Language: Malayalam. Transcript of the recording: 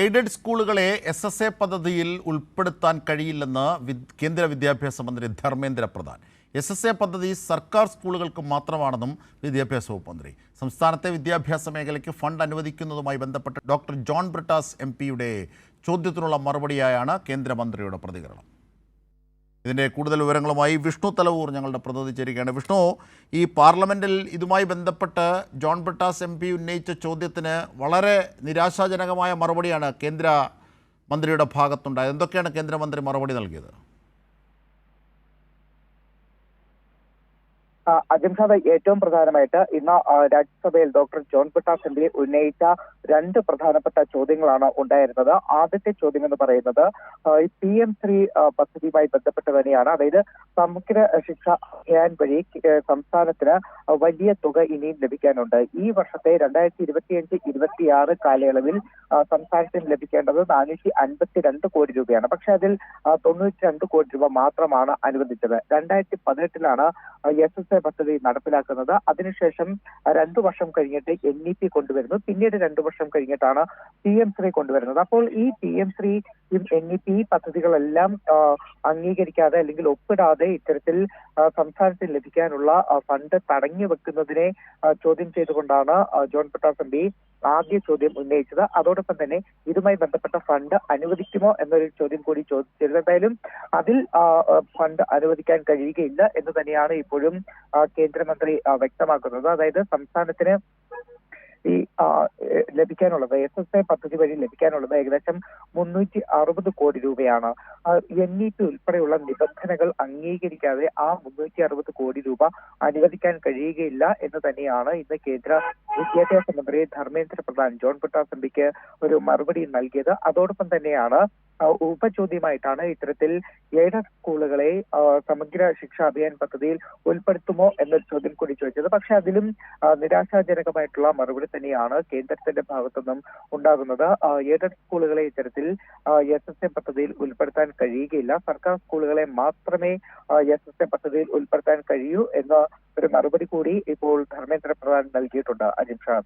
എയ്ഡഡ് സ്കൂളുകളെ എസ് എസ് എ പദ്ധതിയിൽ ഉൾപ്പെടുത്താൻ കഴിയില്ലെന്ന് കേന്ദ്ര വിദ്യാഭ്യാസ മന്ത്രി Dharmendra Pradhan. S S A പദ്ധതി സർക്കാർ സ്കൂളുകൾക്ക് മാത്രമാണെന്നും വിദ്യാഭ്യാസ വകുപ്പ് മന്ത്രി. സംസ്ഥാനത്തെ വിദ്യാഭ്യാസ മേഖലയ്ക്ക് ഫണ്ട് അനുവദിക്കുന്നതുമായി ബന്ധപ്പെട്ട് ഡോക്ടർ ജോൺ ബ്രിട്ടാസ് എം പിയുടെ ചോദ്യത്തിനുള്ള മറുപടിയായാണ് കേന്ദ്രമന്ത്രിയുടെ പ്രതികരണം. ഇതിന്റെ കൂടുതൽ വിവരങ്ങളുമായി വിഷ്ണു തലവൂർ ഞങ്ങളുടെ പ്രതിനിധി ചേരുകയാണ്. വിഷ്ണു ഈ പാർലമെന്റിൽ ഇതുമായി ബന്ധപ്പെട്ട് ജോൺ ബ്രിട്ടാസ് എം പി ഉന്നയിച്ച ചോദ്യത്തിന് വളരെ നിരാശാജനകമായ മറുപടിയാണ് കേന്ദ്ര മന്ത്രിയുടെ ഭാഗത്തുണ്ടായത്. എന്തൊക്കെയാണ് കേന്ദ്രമന്ത്രി മറുപടി നൽകിയത് ആ, അജിംഷാദ് ഏറ്റവും പ്രധാനമായിട്ട് ഇന്ന് രാജ്യസഭയിൽ ഡോക്ടർ ജോൺ പി ഉന്നയിച്ച രണ്ട് പ്രധാനപ്പെട്ട ചോദ്യങ്ങളാണ് ഉണ്ടായിരുന്നത്. ആദ്യത്തെ ചോദ്യം എന്ന് പറയുന്നത് പി എം ശ്രീ പദ്ധതിയുമായി ബന്ധപ്പെട്ട് തന്നെയാണ്. അതായത് സമഗ്ര ശിക്ഷ അഭിയാൻ വഴി സംസ്ഥാനത്തിന് വലിയ തുക ഇനിയും ലഭിക്കാനുണ്ട്. ഈ വർഷത്തെ രണ്ടായിരത്തി ഇരുപത്തിയഞ്ച് ഇരുപത്തിയാറ് കാലയളവിൽ സംസ്ഥാനത്തിന് ലഭിക്കേണ്ടത് നാനൂറ്റി അൻപത്തിരണ്ട് കോടി രൂപയാണ്. പക്ഷെ അതിൽ തൊണ്ണൂറ്റി രണ്ട് കോടി രൂപ മാത്രമാണ് അനുവദിച്ചത്. രണ്ടായിരത്തി പതിനെട്ടിലാണ് എസ് എസ് എ പദ്ധതി നടപ്പിലാക്കുന്നത്. അതിനുശേഷം രണ്ടു വർഷം കഴിഞ്ഞിട്ട് എൻ ഇ പി കൊണ്ടുവരുന്നു. പിന്നീട് രണ്ടു വർഷം കഴിഞ്ഞിട്ടാണ് പി എം ശ്രീ കൊണ്ടുവരുന്നത്. അപ്പോൾ ഈ P M Shri N E P പദ്ധതികളെല്ലാം അംഗീകരിക്കാതെ അല്ലെങ്കിൽ ഒപ്പിടാതെ ഇത്തരത്തിൽ സംസ്ഥാനത്തിന് ലഭിക്കാനുള്ള ഫണ്ട് തടഞ്ഞു വെക്കുന്നതിനെ ചോദ്യം ചെയ്തുകൊണ്ടാണ് ജോൺ പ്രതാപ് എം പി ആദ്യ ചോദ്യം ഉന്നയിച്ചത്. അതോടൊപ്പം തന്നെ ഇതുമായി ബന്ധപ്പെട്ട ഫണ്ട് അനുവദിക്കുമോ എന്നൊരു ചോദ്യം കൂടി ചോദിച്ചിരുന്നു. എന്തായാലും അതിൽ ഫണ്ട് അനുവദിക്കാൻ കഴിയുകയില്ല എന്ന് തന്നെയാണ് ഇപ്പോഴും കേന്ദ്രമന്ത്രി വ്യക്തമാക്കുന്നത്. അതായത് സംസ്ഥാനത്തിന് എ, ലഭിക്കാനുള്ളത് എസ് എസ് എ പദ്ധതി വഴി ലഭിക്കാനുള്ളത് ഏകദേശം മുന്നൂറ്റി അറുപത് കോടി രൂപയാണ്. എൻ ഇ പി ഉൾപ്പെടെയുള്ള നിബന്ധനകൾ അംഗീകരിക്കാതെ ആ മുന്നൂറ്റി അറുപത് കോടി രൂപ അനുവദിക്കാൻ കഴിയുകയില്ല എന്ന് തന്നെയാണ് ഇന്ന് കേന്ദ്ര വിദ്യാഭ്യാസ മന്ത്രി ധർമ്മേന്ദ്ര പ്രധാൻ ജോൺ പിട്ടാസ് ഒരു മറുപടി നൽകിയത്. അതോടൊപ്പം തന്നെയാണ് ഉപചോദ്യമായിട്ടാണ് ഇത്തരത്തിൽ എയ്ഡഡ് സ്കൂളുകളെ സമഗ്ര ശിക്ഷാ അഭിയാൻ പദ്ധതിയിൽ ഉൾപ്പെടുത്തുമോ എന്നൊരു ചോദ്യം കൂടി ചോദിച്ചത്. പക്ഷെ അതിലും നിരാശാജനകമായിട്ടുള്ള മറുപടി തന്നെയാണ് കേന്ദ്രത്തിന്റെ ഭാഗത്തുനിന്നും ഉണ്ടാകുന്നത്. ഏഴ് സ്കൂളുകളെ ഇത്തരത്തിൽ എസ് എസ് എ പദ്ധതിയിൽ ഉൾപ്പെടുത്താൻ കഴിയുകയില്ല. സർക്കാർ സ്കൂളുകളെ മാത്രമേ എസ് എസ് എ പദ്ധതിയിൽ ഉൾപ്പെടുത്താൻ കഴിയൂ എന്ന ഒരു മറുപടി കൂടി ഇപ്പോൾ ധർമ്മേന്ദ്ര പ്രധാൻ നൽകിയിട്ടുണ്ട്. അജിം ഷാ.